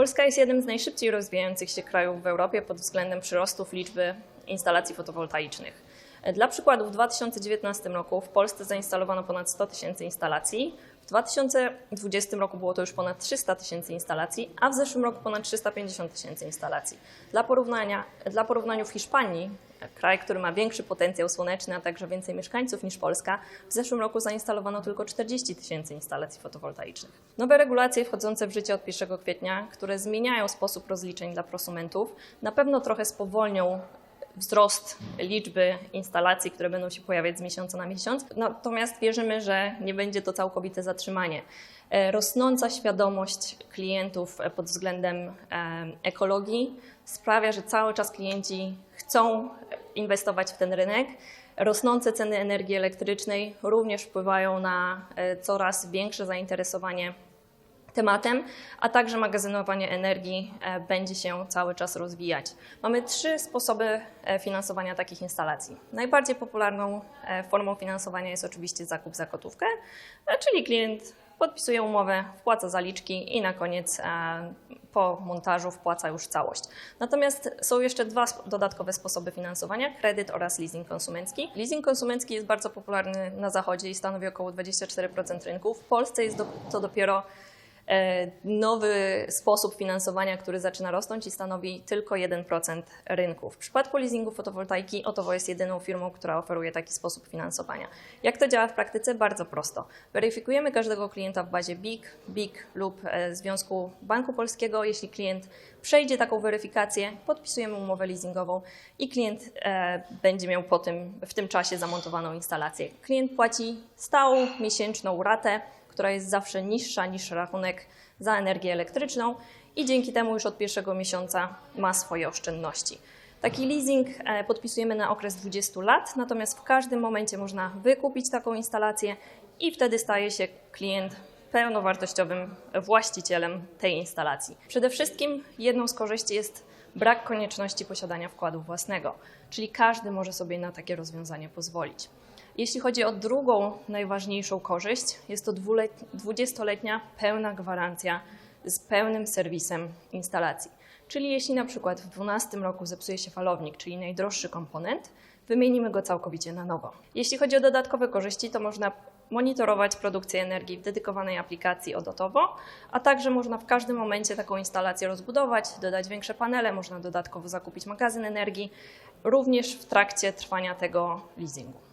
Polska jest jednym z najszybciej rozwijających się krajów w Europie pod względem przyrostów liczby instalacji fotowoltaicznych. Dla przykładu, w 2019 roku w Polsce zainstalowano ponad 100 tysięcy instalacji. W 2020 roku było to już ponad 300 tysięcy instalacji, a w zeszłym roku ponad 350 tysięcy instalacji. Dla porównania, dla porównania w Hiszpanii, kraj, który ma większy potencjał słoneczny, a także więcej mieszkańców niż Polska, w zeszłym roku zainstalowano tylko 40 tysięcy instalacji fotowoltaicznych. Nowe regulacje wchodzące w życie od 1 kwietnia, które zmieniają sposób rozliczeń dla prosumentów, na pewno trochę spowolnią wzrost liczby instalacji, które będą się pojawiać z miesiąca na miesiąc. Natomiast wierzymy, że nie będzie to całkowite zatrzymanie. E, Rosnąca świadomość klientów e, pod względem e, ekologii sprawia, że cały czas klienci chcą inwestować w ten rynek. Rosnące ceny energii elektrycznej również wpływają na e, coraz większe zainteresowanie tematem, a także magazynowanie energii e, będzie się cały czas rozwijać. Mamy trzy sposoby e, finansowania takich instalacji. Najbardziej popularną formą finansowania jest oczywiście zakup za gotówkę, czyli klient podpisuje umowę, wpłaca zaliczki i na koniec po montażu wpłaca już całość. Natomiast są jeszcze dwa dodatkowe sposoby finansowania: kredyt oraz leasing konsumencki. Leasing konsumencki jest bardzo popularny na zachodzie i stanowi około 24% rynku. W Polsce jest to dopiero nowy sposób finansowania, który zaczyna rosnąć i stanowi tylko 1% rynku. W przypadku leasingu fotowoltaiki Otowo jest jedyną firmą, która oferuje taki sposób finansowania. Jak to działa w praktyce? Bardzo prosto. Weryfikujemy każdego klienta w bazie BIG, BIG lub e, Związku Banku Polskiego. Jeśli klient przejdzie taką weryfikację, podpisujemy umowę leasingową i klient e, będzie miał po tym, w tym czasie zamontowaną instalację. Klient płaci stałą miesięczną ratę, która jest zawsze niższa niż rachunek za energię elektryczną i dzięki temu już od pierwszego miesiąca ma swoje oszczędności. Taki leasing e, podpisujemy na okres 20 lat, natomiast w każdym momencie można wykupić taką instalację i wtedy staje się klient pełnowartościowym właścicielem tej instalacji. Przede wszystkim jedną z korzyści jest brak konieczności posiadania wkładu własnego, czyli każdy może sobie na takie rozwiązanie pozwolić. Jeśli chodzi o drugą najważniejszą korzyść, jest to dwulet- 20-letnia pełna gwarancja z pełnym serwisem instalacji. Czyli jeśli na przykład w 2012 roku zepsuje się falownik, czyli najdroższy komponent, wymienimy go całkowicie na nowo. Jeśli chodzi o dodatkowe korzyści, to można monitorować produkcję energii w dedykowanej aplikacji odotowo, a także można w każdym momencie taką instalację rozbudować, dodać większe panele, można dodatkowo zakupić magazyn energii, również w trakcie trwania tego leasingu.